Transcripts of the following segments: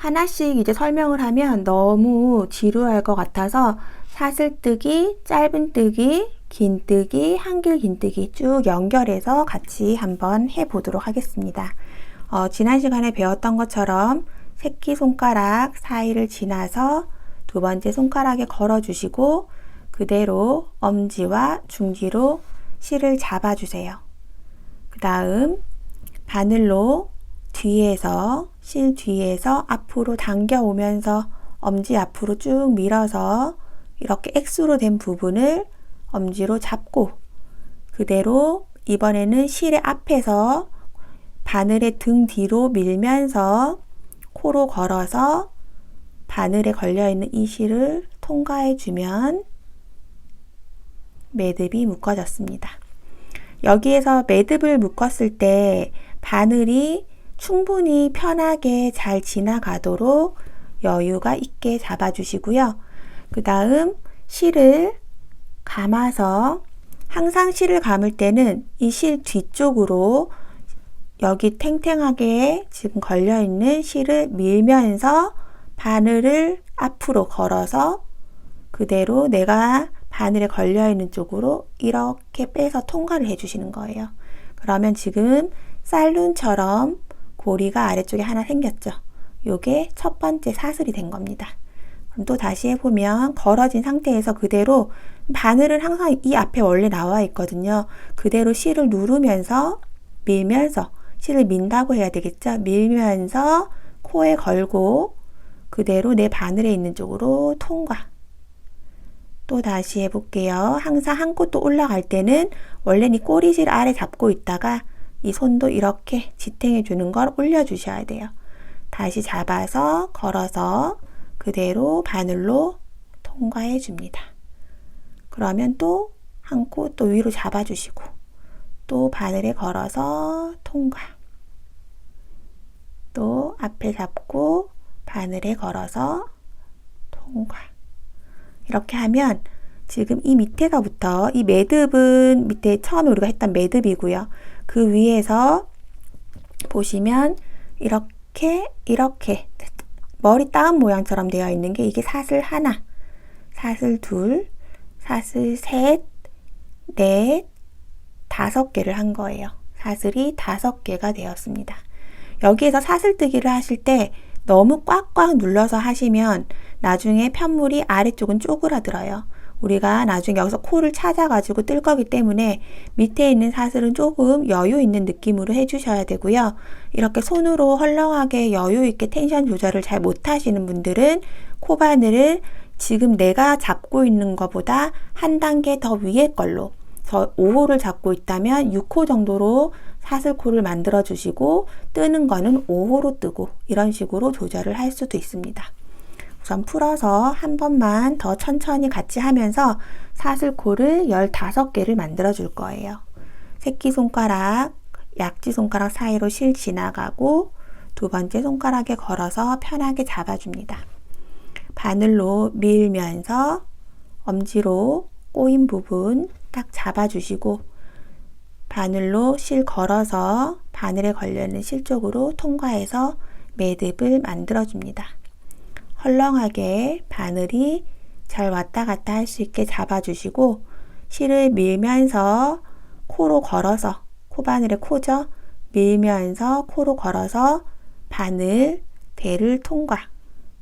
하나씩 이제 설명을 하면 너무 지루할 것 같아서 사슬뜨기, 짧은뜨기, 긴뜨기, 한길 긴뜨기 쭉 연결해서 같이 한번 해보도록 하겠습니다. 어, 지난 시간에 배웠던 것처럼 새끼손가락 사이를 지나서 두 번째 손가락에 걸어주시고 그대로 엄지와 중지로 실을 잡아주세요. 그 다음 바늘로 뒤에서 실 뒤에서 앞으로 당겨오면서 엄지 앞으로 쭉 밀어서 이렇게 X로 된 부분을 엄지로 잡고 그대로 이번에는 실의 앞에서 바늘의 등 뒤로 밀면서 코로 걸어서 바늘에 걸려있는 이 실을 통과해 주면 매듭이 묶어졌습니다. 여기에서 매듭을 묶었을 때 바늘이 충분히 편하게 잘 지나가도록 여유가 있게 잡아주시고요. 그 다음 실을 감아서 항상 실을 감을 때는 이 실 뒤쪽으로 여기 탱탱하게 지금 걸려있는 실을 밀면서 바늘을 앞으로 걸어서 그대로 내가 바늘에 걸려있는 쪽으로 이렇게 빼서 통과를 해주시는 거예요. 그러면 지금 쌀룬처럼 고리가 아래쪽에 하나 생겼죠. 요게 첫 번째 사슬이 된 겁니다. 그럼 또 다시 해보면 걸어진 상태에서 그대로 바늘은 항상 이 앞에 원래 나와 있거든요. 그대로 실을 누르면서 밀면서 실을 민다고 해야 되겠죠. 밀면서 코에 걸고 그대로 내 바늘에 있는 쪽으로 통과. 또 다시 해볼게요. 항상 한코또 올라갈 때는 원래는 이 꼬리실 아래 잡고 있다가 이 손도 이렇게 지탱해 주는 걸 올려 주셔야 돼요. 다시 잡아서 걸어서 그대로 바늘로 통과해 줍니다. 그러면 또 한 코 또 위로 잡아 주시고 또 바늘에 걸어서 통과. 또 앞에 잡고 바늘에 걸어서 통과. 이렇게 하면 지금 이 밑에서부터 이 매듭은 밑에 처음에 우리가 했던 매듭이고요. 그 위에서 보시면 이렇게 이렇게 머리 따은 모양처럼 되어 있는 게 이게 사슬 하나, 사슬 둘, 사슬 셋, 넷, 다섯 개를 한 거예요. 사슬이 다섯 개가 되었습니다. 여기에서 사슬뜨기를 하실 때 너무 꽉꽉 눌러서 하시면 나중에 편물이 아래쪽은 쪼그라들어요. 우리가 나중에 여기서 코를 찾아가지고 뜰 거기 때문에 밑에 있는 사슬은 조금 여유 있는 느낌으로 해주셔야 되고요. 이렇게 손으로 헐렁하게 여유 있게 텐션 조절을 잘 못하시는 분들은 코바늘을 지금 내가 잡고 있는 것보다 한 단계 더 위에 걸로 저 5호를 잡고 있다면 6호 정도로 사슬코를 만들어 주시고 뜨는 거는 5호로 뜨고 이런 식으로 조절을 할 수도 있습니다. 우선 풀어서 한 번만 더 천천히 같이 하면서 사슬코를 15개를 만들어 줄 거예요. 새끼손가락, 약지손가락 사이로 실 지나가고 두 번째 손가락에 걸어서 편하게 잡아줍니다. 바늘로 밀면서 엄지로 꼬인 부분 딱 잡아주시고 바늘로 실 걸어서 바늘에 걸려있는 실 쪽으로 통과해서 매듭을 만들어줍니다. 헐렁하게 바늘이 잘 왔다 갔다 할 수 있게 잡아주시고 실을 밀면서 코로 걸어서 코바늘의 코죠. 밀면서 코로 걸어서 바늘 대를 통과.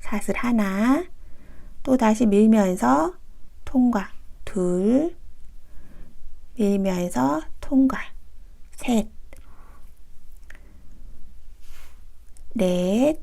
사슬 하나. 또 다시 밀면서 통과. 둘. 밀면서 통과. 셋. 넷,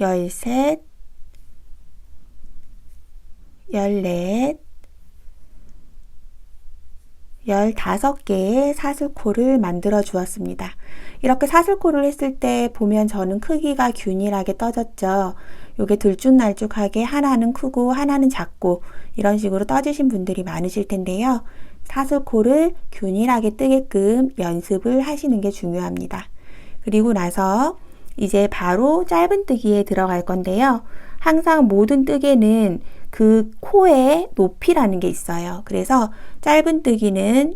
열셋, 열넷, 15개의 사슬코를 만들어 주었습니다. 이렇게 사슬코를 했을 때 보면 저는 크기가 균일하게 떠졌죠. 요게 들쭉날쭉하게 하나는 크고 하나는 작고 이런 식으로 떠지신 분들이 많으실 텐데요. 사슬코를 균일하게 뜨게끔 연습을 하시는 게 중요합니다. 그리고 나서 이제 바로 짧은 뜨기에 들어갈 건데요. 항상 모든 뜨개는 그 코의 높이라는 게 있어요. 그래서 짧은 뜨기는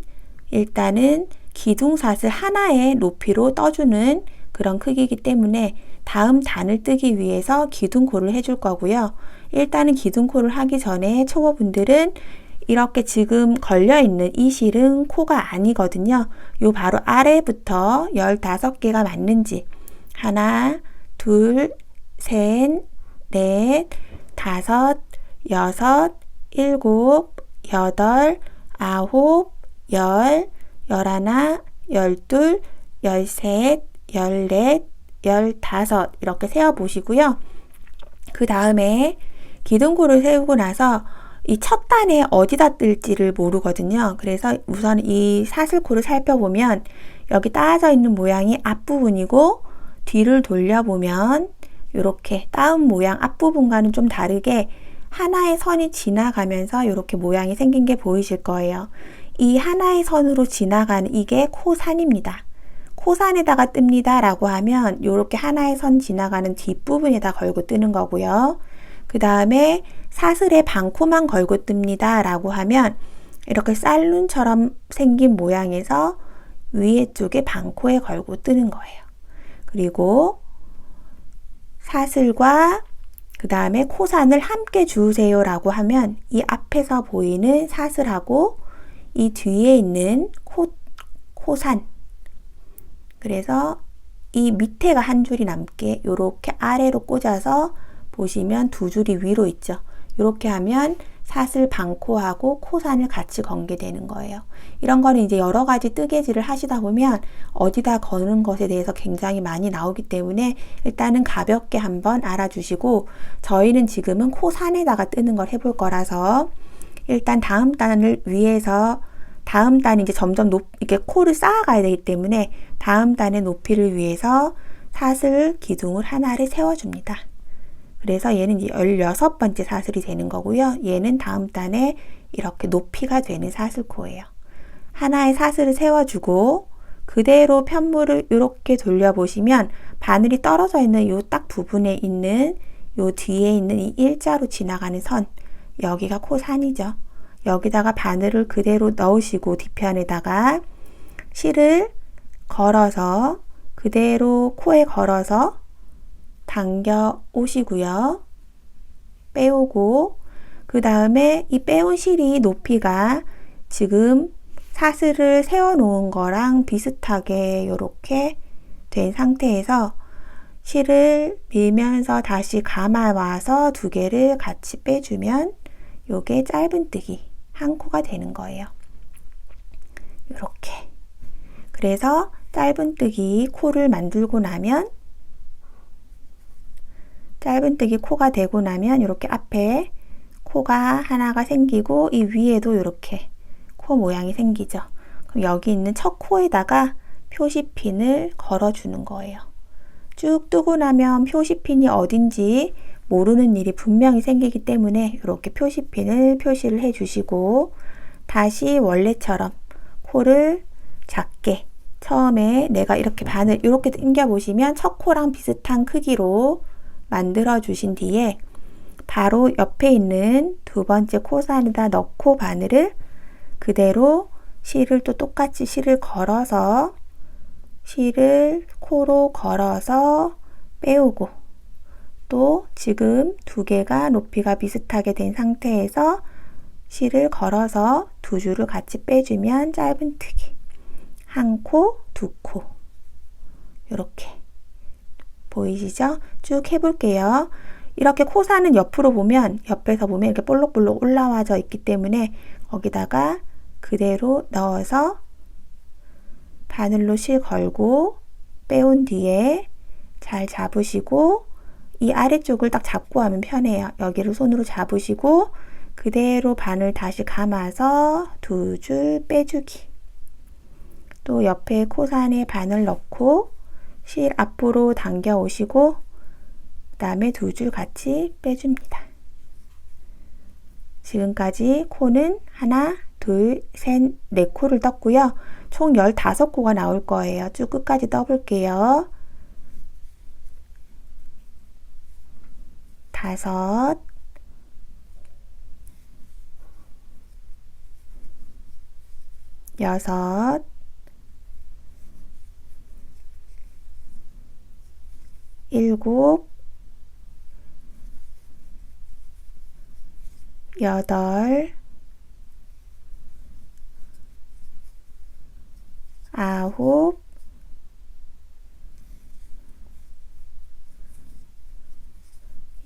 일단은 기둥사슬 하나의 높이로 떠주는 그런 크기이기 때문에 다음 단을 뜨기 위해서 기둥코를 해줄 거고요. 일단은 기둥코를 하기 전에 초보분들은 이렇게 지금 걸려있는 이 실은 코가 아니거든요. 요 바로 아래부터 15개가 맞는지 하나, 둘, 셋, 넷, 다섯, 여섯, 일곱, 여덟, 아홉, 열, 열하나, 열둘, 열셋, 열넷, 열다섯 이렇게 세어 보시고요. 그 다음에 기둥고를 세우고 나서 이 첫 단에 어디다 뜰지를 모르거든요. 그래서 우선 이 사슬코를 살펴보면 여기 따져 있는 모양이 앞부분이고 뒤를 돌려보면 이렇게 따은 모양 앞부분과는 좀 다르게 하나의 선이 지나가면서 이렇게 모양이 생긴 게 보이실 거예요. 이 하나의 선으로 지나가는 이게 코산입니다. 코산에다가 뜹니다 라고 하면 이렇게 하나의 선 지나가는 뒷부분에다 걸고 뜨는 거고요. 그 다음에 사슬에 반코만 걸고 뜹니다 라고 하면 이렇게 쌀눈처럼 생긴 모양에서 위에 쪽에 반코에 걸고 뜨는 거예요. 그리고 사슬과 그 다음에 코산을 함께 주세요 라고 하면 이 앞에서 보이는 사슬하고 이 뒤에 있는 코, 코산 그래서 이 밑에가 한 줄이 남게 이렇게 아래로 꽂아서 보시면 두 줄이 위로 있죠. 이렇게 하면 사슬 반코하고 코산을 같이 건게 되는 거예요. 이런 거는 이제 여러 가지 뜨개질을 하시다 보면 어디다 거는 것에 대해서 굉장히 많이 나오기 때문에 일단은 가볍게 한번 알아주시고 저희는 지금은 코산에다가 뜨는 걸 해볼 거라서 일단 다음 단을 위해서 다음 단이 이제 점점 높, 이렇게 코를 쌓아가야 되기 때문에 다음 단의 높이를 위해서 사슬 기둥을 하나를 세워줍니다. 그래서 얘는 이제 16번째 사슬이 되는 거고요. 얘는 다음 단에 이렇게 높이가 되는 사슬코예요. 하나의 사슬을 세워주고 그대로 편물을 이렇게 돌려보시면 바늘이 떨어져 있는 요 딱 부분에 있는 요 뒤에 있는 이 일자로 지나가는 선 여기가 코산이죠. 여기다가 바늘을 그대로 넣으시고 뒤편에다가 실을 걸어서 그대로 코에 걸어서 당겨 오시고요. 빼오고 그 다음에 이 빼온 실이 높이가 지금 사슬을 세워 놓은 거랑 비슷하게 이렇게 된 상태에서 실을 밀면서 다시 감아 와서 두 개를 같이 빼주면 요게 짧은뜨기 한 코가 되는 거예요. 이렇게 그래서 짧은뜨기 코를 만들고 나면 짧은뜨기 코가 되고 나면 이렇게 앞에 코가 하나가 생기고 이 위에도 이렇게 코 모양이 생기죠. 그럼 여기 있는 첫 코에다가 표시핀을 걸어주는 거예요. 쭉 뜨고 나면 표시핀이 어딘지 모르는 일이 분명히 생기기 때문에 이렇게 표시핀을 표시를 해 주시고 다시 원래처럼 코를 작게 처음에 내가 이렇게 바늘 이렇게 당겨 보시면 첫 코랑 비슷한 크기로 만들어 주신 뒤에 바로 옆에 있는 두 번째 코산에다 넣고 바늘을 그대로 실을 또 똑같이 실을 걸어서 실을 코로 걸어서 빼오고 또 지금 두 개가 높이가 비슷하게 된 상태에서 실을 걸어서 두 줄을 같이 빼주면 짧은뜨기 한 코, 두 코. 이렇게 보이시죠? 쭉 해볼게요. 이렇게 코사는 옆으로 보면 옆에서 보면 이렇게 볼록볼록 올라와져 있기 때문에 거기다가 그대로 넣어서 바늘로 실 걸고 빼온 뒤에 잘 잡으시고 이 아래쪽을 딱 잡고 하면 편해요. 여기를 손으로 잡으시고 그대로 바늘 다시 감아서 두 줄 빼주기. 또 옆에 코산에 바늘 넣고 실 앞으로 당겨 오시고 그 다음에 두 줄 같이 빼줍니다. 지금까지 코는 하나, 둘, 셋, 네 코를 떴고요. 총 15코가 나올 거예요. 쭉 끝까지 떠볼게요. 다섯, 여섯, 일곱, 여덟, 아홉,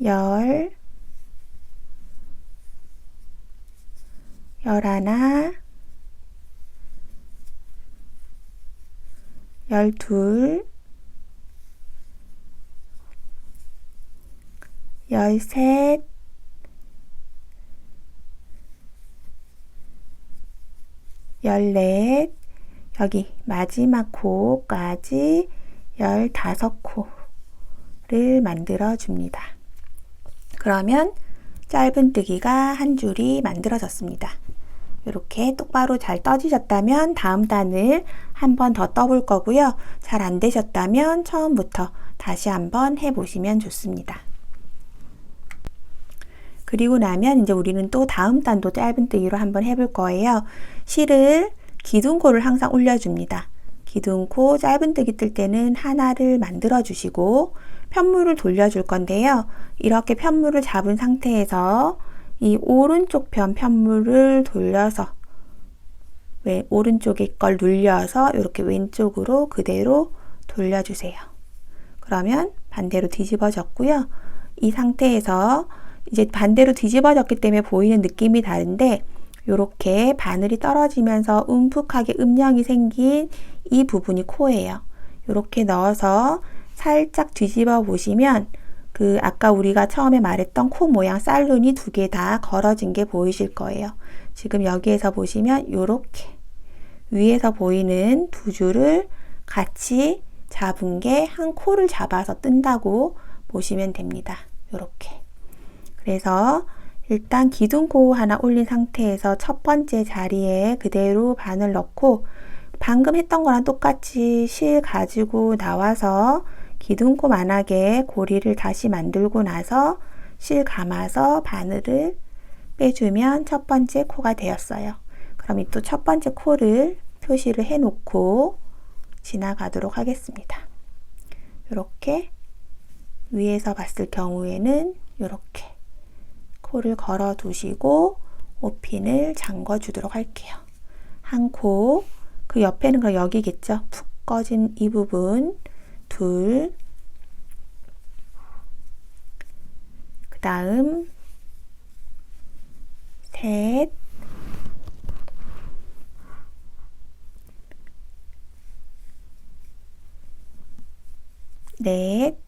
열, 열하나, 열둘, 열셋, 열넷, 여기 마지막 코까지 열다섯 코를 만들어 줍니다. 그러면 짧은뜨기가 한 줄이 만들어졌습니다. 이렇게 똑바로 잘 떠지셨다면 다음 단을 한 번 더 떠볼 거고요. 잘 안 되셨다면 처음부터 다시 한번 해보시면 좋습니다. 그리고 나면 이제 우리는 또 다음 단도 짧은뜨기로 한번 해볼 거예요. 실을 기둥코를 항상 올려줍니다. 기둥코 짧은뜨기 뜰 때는 하나를 만들어 주시고 편물을 돌려줄 건데요. 이렇게 편물을 잡은 상태에서 이 오른쪽 편 편물을 돌려서 왜 오른쪽에 걸 눌려서 이렇게 왼쪽으로 그대로 돌려주세요. 그러면 반대로 뒤집어졌고요. 이 상태에서 이제 반대로 뒤집어졌기 때문에 보이는 느낌이 다른데 이렇게 바늘이 떨어지면서 움푹하게 음영이 생긴 이 부분이 코예요. 이렇게 넣어서 살짝 뒤집어 보시면 그 아까 우리가 처음에 말했던 코 모양 쌀눈이 두 개 다 걸어진 게 보이실 거예요. 지금 여기에서 보시면 이렇게 위에서 보이는 두 줄을 같이 잡은 게 한 코를 잡아서 뜬다고 보시면 됩니다. 이렇게. 그래서 일단 기둥코 하나 올린 상태에서 첫 번째 자리에 그대로 바늘 넣고 방금 했던 거랑 똑같이 실 가지고 나와서 기둥코 만하게 고리를 다시 만들고 나서 실 감아서 바늘을 빼주면 첫 번째 코가 되었어요. 그럼 이 또 첫 번째 코를 표시를 해 놓고 지나가도록 하겠습니다. 이렇게 위에서 봤을 경우에는 이렇게 코를 걸어 두시고 오핀을 잠궈 주도록 할게요. 한 코, 그 옆에는 그 여기겠죠? 푹 꺼진 이 부분, 둘, 그 다음, 셋, 넷,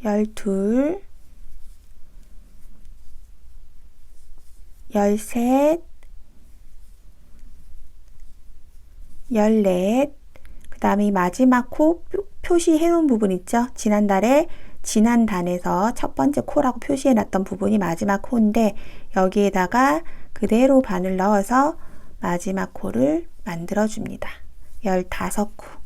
열둘, 열셋, 열넷, 그 다음에 이 마지막 코 표시해 놓은 부분 있죠? 지난달에 지난 단에서 첫 번째 코라고 표시해 놨던 부분이 마지막 코인데 여기에다가 그대로 바늘 넣어서 마지막 코를 만들어 줍니다. 15코.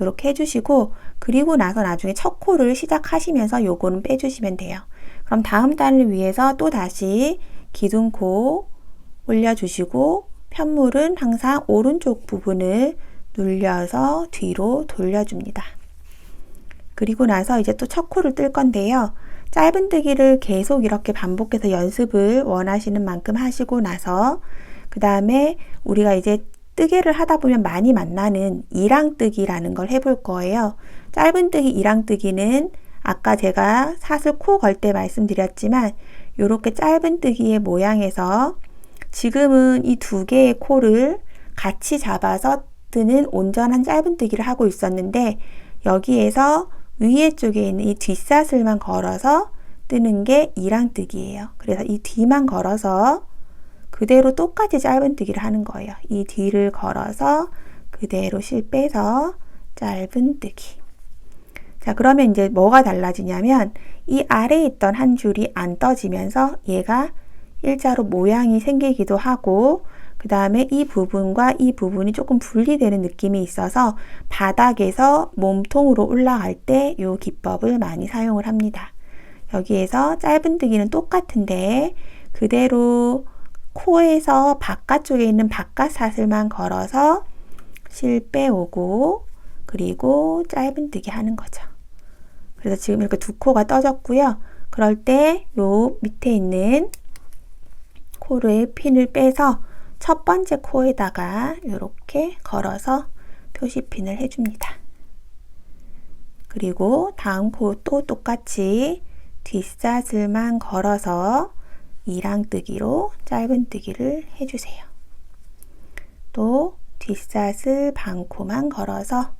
이렇게 해주시고 그리고 나서 나중에 첫 코를 시작하시면서 요거는 빼주시면 돼요. 그럼 다음 단을 위해서 또 다시 기둥코 올려주시고 편물은 항상 오른쪽 부분을 눌려서 뒤로 돌려줍니다. 그리고 나서 이제 또 첫 코를 뜰 건데요. 짧은뜨기를 계속 이렇게 반복해서 연습을 원하시는 만큼 하시고 나서 그 다음에 우리가 이제 뜨개를 하다 보면 많이 만나는 이랑뜨기라는 걸 해볼 거예요. 짧은뜨기, 이랑뜨기는 아까 제가 사슬 코 걸 때 말씀드렸지만 이렇게 짧은뜨기의 모양에서 지금은 이 두 개의 코를 같이 잡아서 뜨는 온전한 짧은뜨기를 하고 있었는데 여기에서 위에 쪽에 있는 이 뒷사슬만 걸어서 뜨는 게 이랑뜨기예요. 그래서 이 뒤만 걸어서 그대로 똑같이 짧은뜨기를 하는 거예요. 이 뒤를 걸어서 그대로 실 빼서 짧은뜨기. 자, 그러면 이제 뭐가 달라지냐면 이 아래에 있던 한 줄이 안 떠지면서 얘가 일자로 모양이 생기기도 하고 그 다음에 이 부분과 이 부분이 조금 분리되는 느낌이 있어서 바닥에서 몸통으로 올라갈 때 이 기법을 많이 사용을 합니다. 여기에서 짧은뜨기는 똑같은데 그대로 코에서 바깥쪽에 있는 바깥 사슬만 걸어서 실 빼오고 그리고 짧은뜨기 하는 거죠. 그래서 지금 이렇게 두 코가 떠졌고요. 그럴 때 요 밑에 있는 코를 핀을 빼서 첫 번째 코에다가 이렇게 걸어서 표시핀을 해줍니다. 그리고 다음 코 또 똑같이 뒷사슬만 걸어서 이랑뜨기로 짧은뜨기를 해주세요. 또 뒷사슬 반코만 걸어서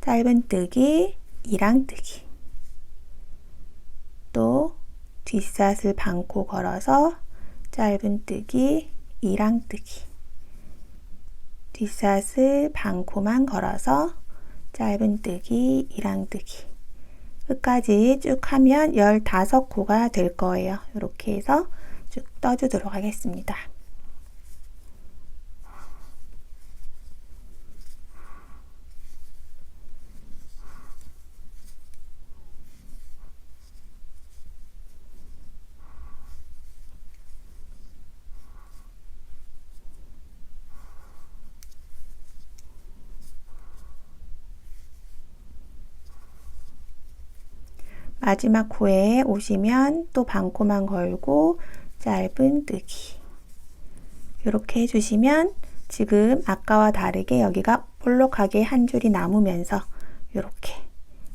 짧은뜨기, 이랑뜨기 또 뒷사슬 반코 걸어서 짧은뜨기, 이랑뜨기 뒷사슬 반코만 걸어서 짧은뜨기, 이랑뜨기 끝까지 쭉 하면 15코가 될 거예요. 이렇게 해서 쭉 떠주도록 하겠습니다. 마지막 코에 오시면 또 반코만 걸고 짧은 뜨기 이렇게 해주시면 지금 아까와 다르게 여기가 볼록하게 한 줄이 남으면서 이렇게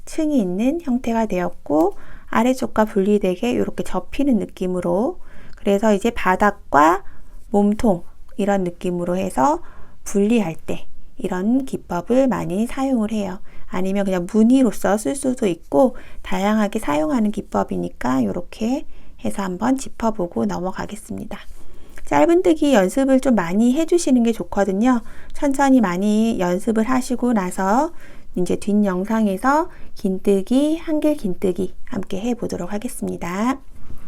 층이 있는 형태가 되었고 아래쪽과 분리되게 이렇게 접히는 느낌으로 그래서 이제 바닥과 몸통 이런 느낌으로 해서 분리할 때 이런 기법을 많이 사용을 해요. 아니면 그냥 무늬로서 쓸 수도 있고 다양하게 사용하는 기법이니까 이렇게 해서 한번 짚어보고 넘어가겠습니다. 짧은뜨기 연습을 좀 많이 해주시는 게 좋거든요. 천천히 많이 연습을 하시고 나서 이제 뒷 영상에서 긴뜨기, 한길 긴뜨기 함께 해보도록 하겠습니다.